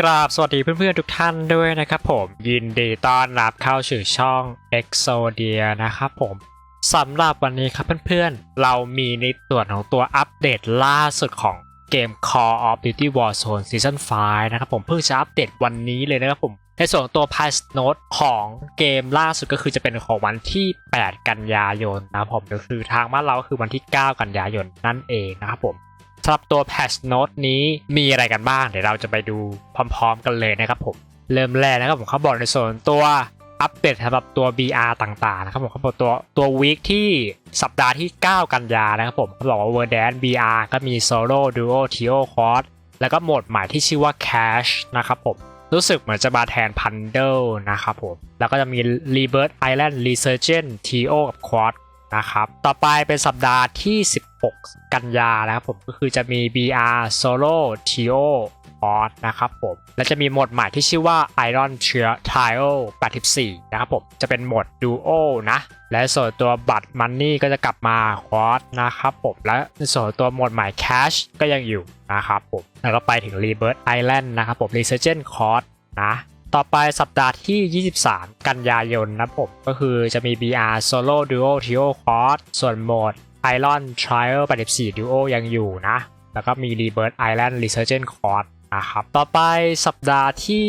กราบสวัสดีเพื่อนๆทุกท่านด้วยนะครับผมยินดีต้อนรับเข้าสู่ช่อง Exodia นะครับผมสำหรับวันนี้ครับเพื่อนๆ เรามีในส่วนของตัวอัปเดตล่าสุดของเกม Call of Duty Warzone Season 5 นะครับผมเพิ่งจะอัปเดตวันนี้เลยนะครับผมในส่วนตัว Patch Note ของเกมล่าสุดก็คือจะเป็นของวันที่ 8 กันยายนนะครับผมก็คือทางบ้านเราคือวันที่ 9 กันยายนนั่นเองนะครับผม สำหรับตัว Patch Note นี้มีอะไรกันบ้าง เดี๋ยวเราจะไปดูพร้อมๆกันเลยนะครับผม เริ่มแรกนะครับผมเขาบอกในส่วนตัวอัปเดตสำหรับตัว BR ต่างๆนะครับผมเขาบอกตัวตัววีคที่สัปดาห์ที่ 9 กันยานะครับผมเขาบอกว่า w o r d a n BR ก็มี Solo Duo Trio Quad แล้วก็โหมดใหม่ที่ชื่อว่า Cash นะครับผมรู้สึกเหมือนจะมาแทน Bundle นะครับผม แล้วก็จะมี Rebirth Island Resurgent Trio กับ Quad นะครับ ต่อไปเป็นสัปดาห์ที่ 16 กันยานะครับผมก็คือจะมี BR Solo Trio Quad นะครับผม และจะมีโหมดใหม่ที่ชื่อว่า Iron Trio 84 นะครับผม จะเป็นโหมด Duo นะ และส่วนตัวบัตรมันนี่ก็จะกลับมาคอตนะครับผม และส่วนตัวโหมดใหม่ Cash ก็ยังอยู่นะครับผม แล้วก็ไปถึง Rebirth Island นะครับผม Resurgent Cost นะ ต่อไปสัปดาห์ที่ 23 กันยายนนะผม ก็คือจะมี BR Solo Duo Trio Cost ส่วนโหมด Iron Trial 84 Duo ยังอยู่นะ แล้วก็มี Rebirth Island Resurgent Cost นะครับ ต่อไปสัปดาห์ที่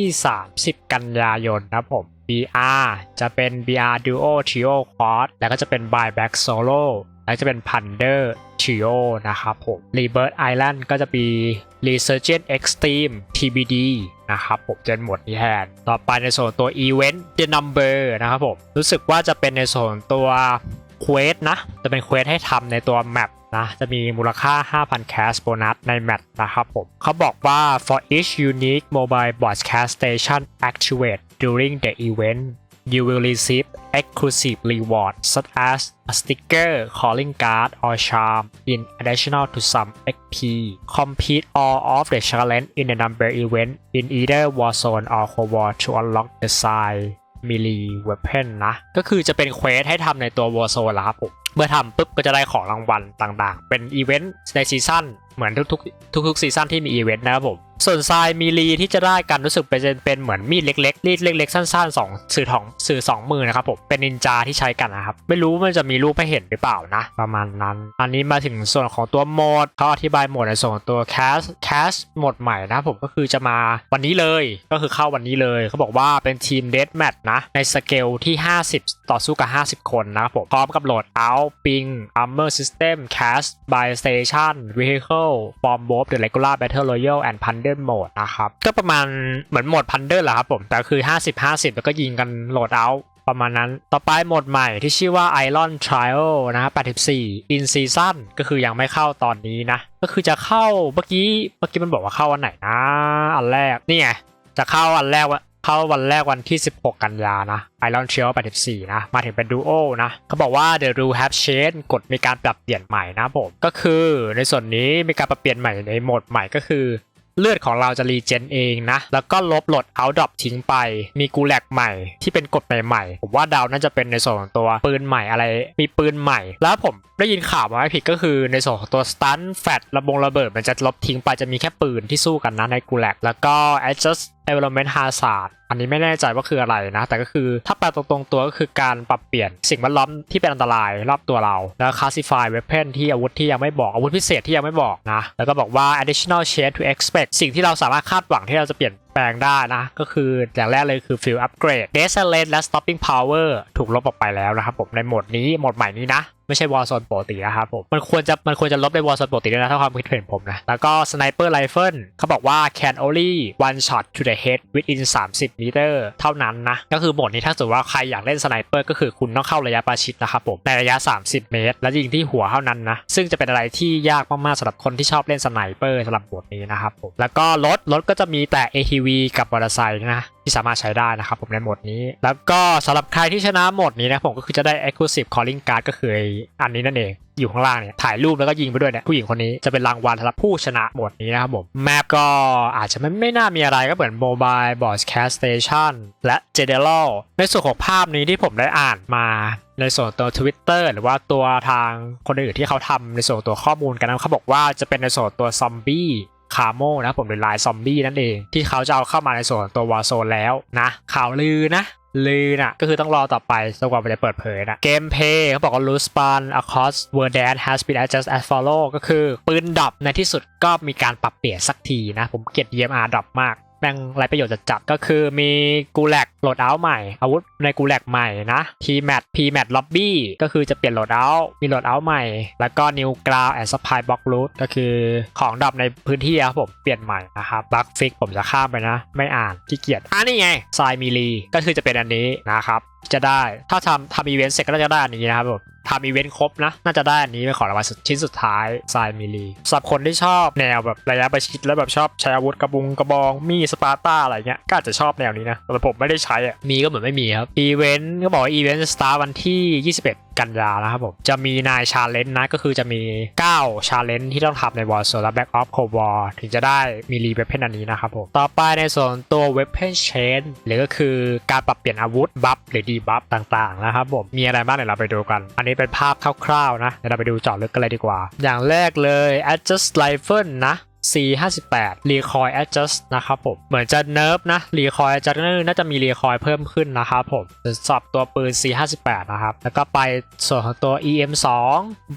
30 กันยายนนะผม BR จะเป็น BR Duo Trio Quad แล้วก็จะเป็น Buyback Solo แล้วจะเป็น Punder Trio นะครับผม Rebirth Island ก็จะมี Resurgent Extreme TBD นะครับผมจะเป็นหมวดนี้แทนต่อไปในส่วนตัว Event The Number นะครับผมรู้สึกว่าจะเป็นในส่วนตัว Quest นะ จะเป็นเควสให้ทำในตัวแมปนะ จะมีมูลค่า 5,000 cash bonus ในแมปนะครับผมเขาบอกว่า for each unique mobile broadcast station activate during the event you will receive exclusive reward such as a sticker, calling card, or charm in additional to some XP. Complete all of the challenge in the number event in either Warzone or Cold War to unlock the side melee weapon นะ ก็คือจะเป็นเควสให้ทำในตัว Warzone ละครับผมเมื่อทำปุ๊บก็จะได้ของรางวัลต่างๆ เป็นอีเวนต์ในซีซั่นเหมือนทุกๆ ทุกๆซีซั่นที่มีอีเวนต์นะครับผม ส่วนทรายมีรีที่จะได้กันรู้สึกเป็นเป็นเหมือนมีดเล็กๆรีดเล็กๆสั้นๆสองสื่อของสื่อสองมือนะครับผมเป็นนินจาที่ใช้กันนะครับ ไม่รู้มันจะมีรูปให้เห็นหรือเปล่านะ ประมาณนั้น อันนี้มาถึงส่วนของตัวโหมดเขาอธิบายโหมดในส่วนของตัว cast cast โหมดใหม่นะผมก็คือจะมาวันนี้เลยก็คือเข้าวันนี้เลยเขาบอกว่าเป็นทีมเดธแมทนะในสเกลที่ 50 ต่อสู้กับ 50 คนนะครับผมพร้อมกับโหลดเอาปิง armor system cast by station vehicle form both the regular battle royale and plunder mode นะครับ ก็ประมาณเหมือนโหมด plunder แหละครับผม แต่คือ 50 50 แล้วก็ยิงกันโหลดเอาประมาณนั้น ต่อไปโหมดใหม่ที่ชื่อว่า Iron Trial นะครับ84 in season ก็คือยังไม่เข้าตอนนี้นะ ก็คือจะเข้าเมื่อกี้ เมื่อกี้มันบอกว่าเข้าวันไหนนะ อันแรก นี่ไง จะเข้าวันแรกวะเข้าวันแรกวันที่ 16 กันยานะ Iron Trial 84 นะ มาถึงเป็น Duo นะ เขาบอกว่า The rule have changed กฎมีการปรับเปลี่ยนใหม่นะผม ก็คือในส่วนนี้มีการปรับเปลี่ยนใหม่ในโหมดใหม่ก็คือ เลือดของเราจะรีเจนเองนะ แล้วก็ลบโหลดเอาดรอปทิ้งไป มีกูแลกใหม่ที่เป็นกฎใหม่ๆ ผมว่าดาวน่าจะเป็นในส่วนของตัวปืนใหม่อะไร มีปืนใหม่ แล้วผมได้ยินข่าวมาไม่ผิดก็คือในส่วนของตัวสตันแฟตระบงระเบิดมันจะลบทิ้งไปจะมีแค่ปืนที่สู้กันนะในกูแลกแล้วก็ adjust environment hazard อันนี้ไม่แน่ใจว่าคืออะไรนะ แต่ก็คือถ้าแปลตรงๆตัวก็คือการปรับเปลี่ยนสิ่งแวดล้อมที่เป็นอันตรายรอบตัวเรา แล้ว classify weapon ที่อาวุธที่ยังไม่บอกอาวุธพิเศษที่ยังไม่บอกนะ แล้วก็บอกว่า additional change to expect สิ่งที่เราสามารถคาดหวังที่เราจะเปลี่ยนแปลงได้นะ ก็คืออย่างแรกเลยคือ field upgrade dash lane และ stopping power ถูกลบออกไปแล้วนะครับผมในโหมดนี้โหมดใหม่นี้นะ ไม่ใช่วอลโซนปกตินะครับผมมันควรจะมันควรจะลบในวอลโซนปกติด้วยนะถ้าความคิดเห็นผมนะ แล้วก็สไนเปอร์ไรเฟิลเขาบอกว่า can only one shot to the head within 30 meter เท่านั้นนะ ก็คือหมดนี้ถ้าสมมติว่าใครอยากเล่นสไนเปอร์ก็คือคุณต้องเข้าระยะประชิดนะครับผมในระยะ 30 เมตร และยิงที่หัวเท่านั้นนะ ซึ่งจะเป็นอะไรที่ยากมากๆสำหรับคนที่ชอบเล่นสไนเปอร์สำหรับโหมดนี้นะครับผมแล้วก็รถรถก็จะมีแต่ ATV กับมอเตอร์ไซค์นะ ที่สามารถใช้ได้นะครับผมในโหมดนี้ แล้วก็สำหรับใครที่ชนะโหมดนี้นะผมก็คือจะได้ Exclusive Calling Card ก็คืออันนี้นั่นเองอยู่ข้างล่างเนี่ยถ่ายรูปแล้วก็ยิงไปด้วยเนี่ยผู้หญิงคนนี้จะเป็นรางวัลสำหรับผู้ชนะโหมดนี้นะครับผมแมปก็อาจจะไม่ไม่น่ามีอะไรก็เหมือน Mobile Broadcast Station และ General ในส่วนของภาพนี้ที่ผมได้อ่านมาในส่วนตัว Twitter หรือว่าตัวทางคนอื่นที่เขาทำในส่วนตัวข้อมูลกันนะเขาบอกว่าจะเป็นในส่วนตัวซอมบี้ คาโมนะผมหรือลายซอมบี้นั่นเอง ที่เขาจะเอาเข้ามาในส่วนของตัววอร์โซนแล้วนะข่าวลือนะลือนะก็คือต้องรอต่อไปจนกว่ามันจะเปิดเผยนะเกมเพย์เขาบอกว่า loose span across world dance has been adjusted as follow ก็คือปืนดับในที่สุดก็มีการปรับเปลี่ยนสักทีนะ ผมเกลียด DMR ดับมาก แม่งไรประโยชน์จะจัดก็คือมีกูแลกโหลดเอาท์ใหม่ อาวุธในกูแลกใหม่นะทีแมทพีแมทล็อบบี้ก็คือจะเปลี่ยนโหลดเอาท์มีโหลดเอาท์ใหม่ แล้วก็นิวกราวแอนด์สปายบล็อกรูทก็คือของดับในพื้นที่ครับผมเปลี่ยนใหม่นะครับบักฟิกผมจะข้ามไปนะ ไม่อ่านขี้เกียจอ่านี่ไงทรายมีลีก็คือจะเป็นอันนี้นะครับจะได้ ถ้าทำทำอีเวนต์เสร็จก็น่าจะได้อันนี้นะครับผมทำอีเวนต์ครบนะ น่าจะได้อันนี้เป็นของรางวัลชิ้นสุดท้ายทรายมิลีสำหรับคนที่ชอบแนวแบบระยะประชิดแล้วแบบชอบใช้อาวุธกระบุงกระบองมีสปาร์ต้าอะไรเงี้ยก็อาจจะชอบแนวนี้นะแต่ผมไม่ได้ใช้อะมีก็เหมือนไม่มีครับอีเวนต์ก็บอกว่าอีเวนต์จะสตาร์ทวันที่ 21 กันยานะครับผมจะมีนายชาเลนจ์นะก็คือจะมี 9 ชาเลนจ์ที่ต้องทำในวอร์โซนและแบ็กออฟโควอร์ถึงจะได้มีรีเวพเพนอันนี้นะครับผมต่อไปในส่วนตัวเวพเพนเชนหรือก็คือการปรับเปลี่ยนอาวุธบัฟหรือดีบัฟต่างๆนะครับผมมีอะไรบ้างเดี๋ยวเราไปดูกัน อันนี้เป็นภาพคร่าวๆนะเดี๋ยวเราไปดูเจาะลึกกันเลยดีกว่า อย่างแรกเลย adjust rifle นะ C58 Recoil Adjust นะครับผม เหมือนจะเนิร์ฟนะ Recoil Adjust น่าจะมี Recoil เพิ่มขึ้นนะครับผมสำหรับตัวปืน C58 นะครับ แล้วก็ไปส่วนของตัว EM2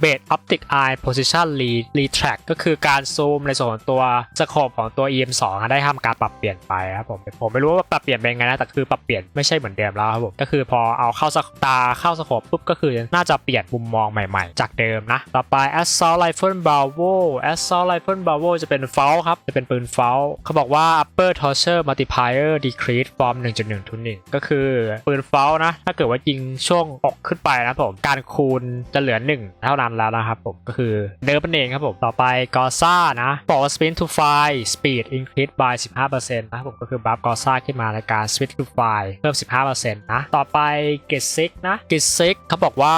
Base Optic Eye Position Re Retract ก็คือการซูมในส่วนของตัวสโคปของตัว EM2 ได้ทำการปรับเปลี่ยนไปครับผม ผมไม่รู้ว่าปรับเปลี่ยนเป็นไงนะ แต่คือปรับเปลี่ยนไม่ใช่เหมือนเดิมแล้วครับผม ก็คือพอเอาเข้าสตาเข้าสโคปปุ๊บก็คือน่าจะเปลี่ยนมุมมองใหม่ ๆ จากเดิมนะ ต่อไป Assault Rifle Bravo Assault Rifle Bravo จะเป็นเฟลครับ จะเป็นปืนเฟลเขาบอกว่า upper torture multiplier decrease from 1.1 to 1ก็คือปืนเฟลนะ ถ้าเกิดว่ายิงช่วงอกขึ้นไปนะผม การคูณจะเหลือ 1 เท่านั้นแล้วนะครับผม ก็คือเดิมนั่นเองครับผม ต่อไปกอซ่านะบอกว่า spin to fly speed increase by 15%นะผมก็คือบัฟกอซ่าขึ้นมาในการ switch to fly เพิ่ม 15%นะ ต่อไป get sick นะ get sick เขาบอกว่า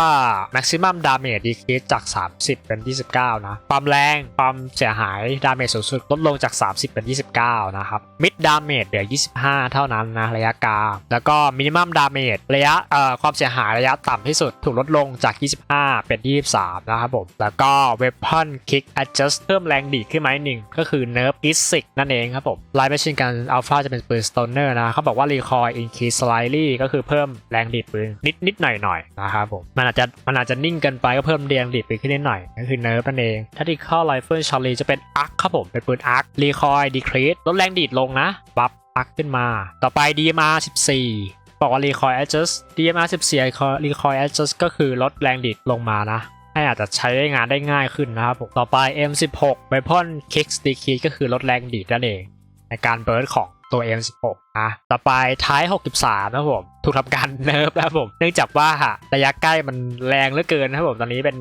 maximum damage decrease จาก 30 เป็น 29 นะ ความแรง ความเสียหาย damage สูงสุดลดลงจาก 30 เป็น 29 นะครับ mid damage เหลือ 25 เท่านั้นนะระยะกลางแล้วก็ minimum damage ระยะเอ่อความเสียหายระยะต่ำที่สุดถูกลดลงจาก 25 เป็น 23 นะครับผม แล้วก็ weapon kick adjust เพิ่มแรงดีขึ้นมาหนึ่งก็คือ nerf is 6นั่นเองครับผม light machine gun alpha จะเป็นปืน stoner นะเขาบอกว่า recoil increase slightly ก็คือเพิ่มแรงดีดปืนนิดนิดหน่อยหน่อยๆนะครับผม มันอาจจะมันอาจจะนิ่งเกินไปก็เพิ่มแรงดีดปืนขึ้นนิดหน่อยก็คือ nerf นั่นเอง tactical rifle Charlie จะเป็น arc ครับผมเป็นปืน arc recoil decrease ลดแรงดีดลงนะ บัฟ arc ขึ้นมา ต่อไป DMR 14 บอกว่า recoil adjust DMR 14 recoil recoil adjust ก็คือลดแรงดีดลงมานะ ให้อาจจะใช้งานได้ง่ายขึ้นนะครับผมต่อไป M16 Weapon Kicks Decrease ก็คือลดแรงดีดนั่นเอง ในการเบิร์ดของตัว M16 อะต่อไปท้าย 63 นะครับผม ถูกทำการเนิร์ฟนะครับผม เนื่องจากว่าระยะใกล้มันแรงเหลือเกินนะครับผม ตอนนี้เป็น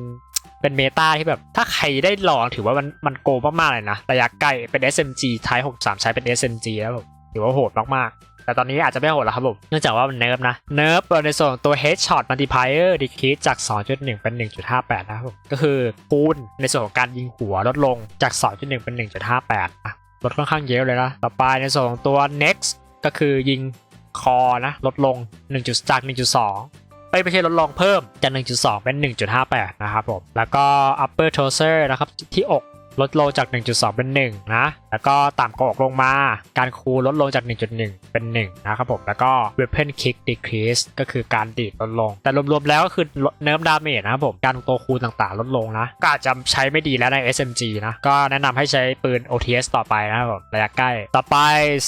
เป็นเมตาที่แบบ ถ้าใครได้ลองถือว่ามันมันโกมากๆเลยนะ ระยะใกล้เป็น SMG ท้าย63 ใช้เป็น SMG แล้วผมถือว่าโหดมากๆ แต่ตอนนี้อาจจะไม่โหดแล้วครับผมเนื่องจากว่ามันเนิร์ฟนะเนิร์ฟในส่วนตัว Headshot Multiplier Decrease จาก 2.1 เป็น 1.58 นะครับผมก็คือคูณในส่วนของการยิงหัวลดลงจาก 2.1 เป็น 1.58อะลดค่อนข้างเยอะเลยนะ ต่อไปในส่วนของตัว next ก็คือยิงคอนะ ลดลง 1. จุดจาก1.2 ไม่ไม่ใช่ลดลงเพิ่มจาก 1.2 เป็น 1.58 นะครับผม แล้วก็ upper torso นะครับที่อกลดลงจาก 1.2 เป็น 1 นะ แล้วก็ต่ำกว่าอกลงมา การคูลลดลงจาก 1.1 เป็น 1 นะครับผม แล้วก็ weapon kick decrease ก็คือการดีดลดลง แต่รวมๆแล้วก็คือเนิร์ฟดาเมจนะครับผม การตัวคูลต่างๆ ลดลงนะ ก็อาจจะใช้ไม่ดีแล้วใน SMG นะ ก็แนะนำให้ใช้ปืน OTS ต่อไปนะครับผม ระยะใกล้ ต่อไป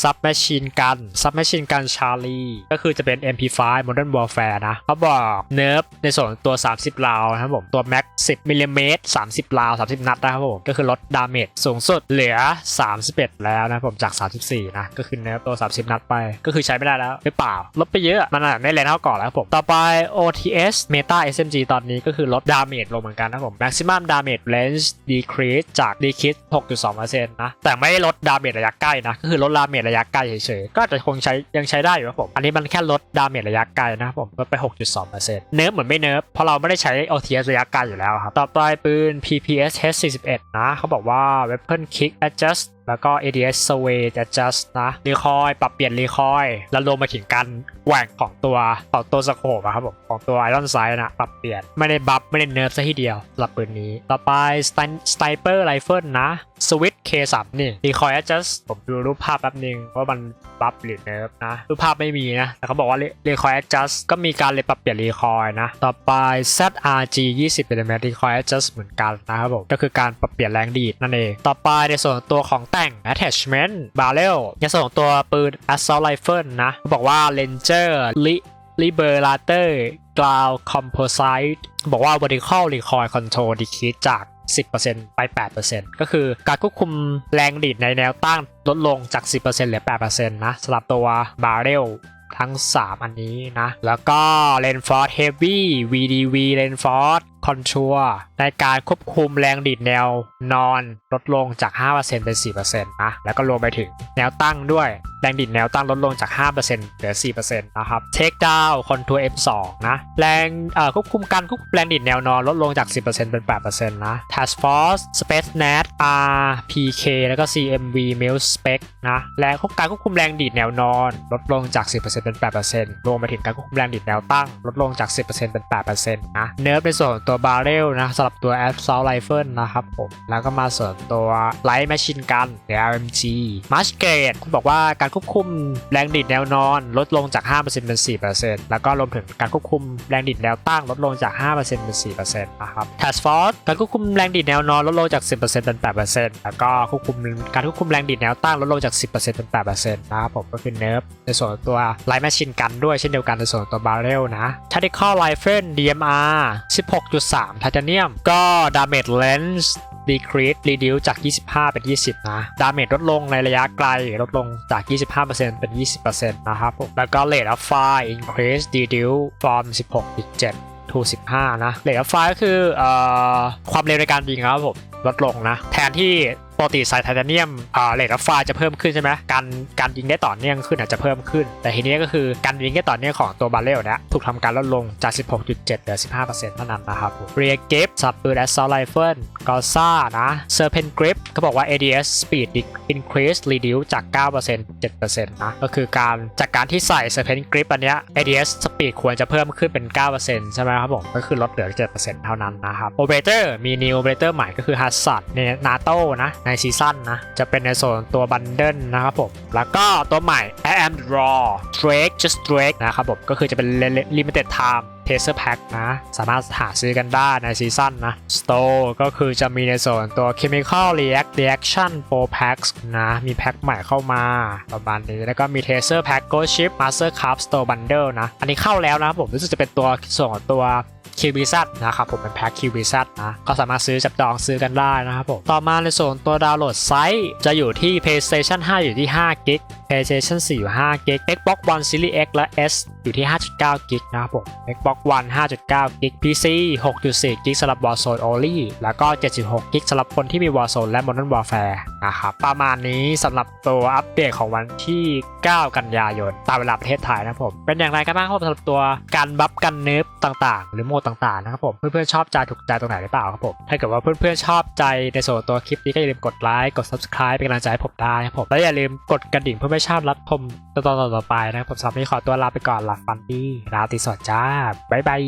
submachine gun submachine gun Charlie ก็คือจะเป็น MP5 Modern Warfare นะเขาบอกเนิร์ฟในส่วนตัว 30 ราวนะครับผม ตัว Max 10มิลลิเมตร30 ราว 30 นัดนะครับผม ก็คือลดดาเมจสูงสุดเหลือ 3 31 แล้วนะผมจาก 34 นะ ก็คือเนิร์ตัว 30 นัดไป ก็คือใช้ไม่ได้แล้วหรือเปล่า ลดไปเยอะ มันไม่แรงเท่าก่อนแล้วผม ต่อไป OTS Meta SMG ตอนนี้ก็คือลดดาเมจลงเหมือนกันนะผม Maximum Damage Range Decrease จาก Decrease 6.2%นะ แต่ไม่ลดดาเมจระยะใกล้นะ ก็คือลดดาเมจระยะใกล้เฉยๆ ก็จะคงใช้ยังใช้ได้อยู่ครับผม อันนี้มันแค่ลดดาเมจระยะไกลนะผมลดไป 6.2%เนิร์ฟเหมือนไม่เนิร์ฟเพราะเราไม่ได้ใช้ OTS ระยะไกลอยู่แล้วครับ ต่อไปปืน PPS H41 นะเขาบอกว่า Weapon Kick Adjust แล้วก็ ADS Sway Adjust นะรีคอยปรับเปลี่ยนรีคอยแล้วรวมมาถึงการแหว่งของตัวของตัวสโคปอะครับผมของตัว Iron Sight นะ ปรับเปลี่ยนไม่ได้บัฟไม่ได้เนิร์ฟซะทีเดียวสำหรับปืนนี้ ต่อไป Sniper Rifle นะสวิตช์ K3 นี่ Recoil Adjust ผมดูรูปภาพแป๊บนึงว่ามันบัฟหรือเนิร์ฟนะ รูปภาพไม่มีนะ แต่เขาบอกว่า Recoil Adjust ก็มีการเลยปรับเปลี่ยน Recoil นะ ต่อไป ZRG 20 mm Recoil Adjust เหมือนกันนะครับผม ก็คือการปรับเปลี่ยนแรงดีดนั่นเอง ต่อไปในส่วนตัวของแต่ง Attachment Barrel ในส่วนของตัวปืน Assault Rifle นะเขาบอกว่า Ranger Liberator Ground Composite บอกว่า Vertical Recoil Control Decrease จาก 10%ไป 8%ก็คือการควบคุมแรงดีดในแนวตั้งลดลงจาก 10%เหลือ 8%นะสำหรับตัว Barrel ทั้ง 3 อันนี้นะ แล้วก็ Reinforce Heavy VDV Reinforce Contour ในการควบคุมแรงดีดแนวนอนลดลงจาก 5%เป็น 4%นะ แล้วก็รวมไปถึงแนวตั้งด้วยแรงดีดแนวตั้งลดลงจาก 5%เหลือ 4%นะครับ Take down Contour M2 นะแรงควบคุมการควบคุมแรงดีดแนวนอนลดลงจาก 10%เป็น 8%นะ Task Force Space Net RPK แล้วก็ CMV Mil Spec นะแรงควบการควบคุมแรงดีดแนวนอน ลดลงจาก 10%เป็น 8%รวมไปถึงการควบคุมแรงดีดแนวตั้ง ลดลงจาก 10%เป็น 8%นะเนิร์ฟในส่วนของตัวบาร์เรลนะสำหรับตัว Assault Rifle นะครับผมแล้วก็มาส่วนตัว Light Machine Gun หรือ RMG m a s h g a t e บอกว่าการการควบคุมแรงดีดแนวนอน ลดลงจาก 5%เป็น 4%แล้วก็รวมถึงการควบคุมแรงดีดแนวตั้งลดลงจาก 5%เป็น4%นะครับ Task Force การควบคุมแรงดีดแนวนอนลดลงจาก 10%เป็น8%แล้วก็ควบคุมการควบคุมแรงดีดแนวตั้งลดลงจาก 10%เป็น8%นะครับผมก็คือเนิร์ฟในส่วนตัว Light Machine Gun ด้วยเช่นเดียวกันในส่วนตัว Barrel นะ Tactical Rifle DMR 16.3 Titanium ก็ Damage Length decrease reduce จาก 25 เป็น 20 นะ Damage ลดลงในระยะไกลลดลงจาก 25%เป็น 20%นะครับผม แล้วก็ Rate of Fire increase reduce from 16.7 to 15 นะ Rate of Fire ก็คืออความเร็วในการยิงครับผมลดลงนะ แทนที่ปกติใส่ไทเทเนียมอ่าเรทอัฟไฟจะเพิ่มขึ้นใช่ไหมการการยิงได้ต่อเนื่องขึ้นอาจจะเพิ่มขึ้น แต่ทีนี้ก็คือการยิงได้ต่อเนื่องของตัวบาเรลนี่ยถูกทำการลดลงจาก 16.7เหลือ 15%เท่านั้นนะครับเรียเก็บสับปืน assault rifle กอซ่านะ serpent grip เขาบอกว่า ADS speed increase reduce จาก 9% 7%นะก็คือการจากการที่ใส่ serpent grip อันเนี้ย ADS speed ควรจะเพิ่มขึ้นเป็น 9%ใช่ไหมครับผมก็คือลดเหลือ 7%เท่านั้นนะครับ operator มี new operator ใหม่ก็คือ Hazard ใน NATO นะในซีซั่นนะจะเป็นในโซนตัวบันเดิลนะครับผม แล้วก็ตัวใหม่ I am raw Drake just Drake นะครับผม ก็คือจะเป็น limited time Taser Pack นะ สามารถหาซื้อกันได้ในซีซั่นนะ Store ก็คือจะมีในโซนตัว Chemical React Reaction 4 Packs นะ มีแพ็คใหม่เข้ามาประมาณนี้ แล้วก็มี Taser Pack Ghost Ship Master Craft Store Bundle นะ อันนี้เข้าแล้วนะผม รู้สึกจะเป็นตัวส่วนของตัว คิวบิซัตนะครับผมเป็นแพ็คคิวบิซัตนะก็สามารถซื้อจับจองซื้อกันได้นะครับผมต่อมาในส่วนตัวดาวน์โหลดไซต์จะอยู่ที่ PlayStation 5 อยู่ที่5 g b PlayStation 4 อยู่5 g b Xbox One Series X และ S อยู่ที่ 5.9 g b นะครับผม Xbox One 5.9 g b PC 6.4 g b สำหรับ Warzone Only แล้วก็ 7.6 g b สำหรับคนที่มี Warzone และ Modern Warfare นะครับ ประมาณนี้สำหรับตัวอัปเดตของวันที่ 9 กันยายน ตามเวลาประเทศไทยนะครับผม เป็นอย่างไรกันบ้างครับสำหรับตัวการบัฟกันเนิฟต่างๆ หรือโหมดต่างๆนะครับผม เพื่อนๆชอบใจถูกใจตรงไหนหรือเปล่าครับผม ถ้าเกิดว่าเพื่อนๆชอบใจในส่วนตัวคลิปนี้ก็อย่าลืมกดไลค์ กด subscribe เป็นกำลังใจให้ผมได้นะครับผม และอย่าลืมกดกระดิ่งเพื่อไม่พลาดรับชมตอนต่อๆไปนะครับผมสำหรับนี้ขอตัวลาไปก่อนลับฝันดี ราตรีสวัสดิ์จ้า บ๊ายบาย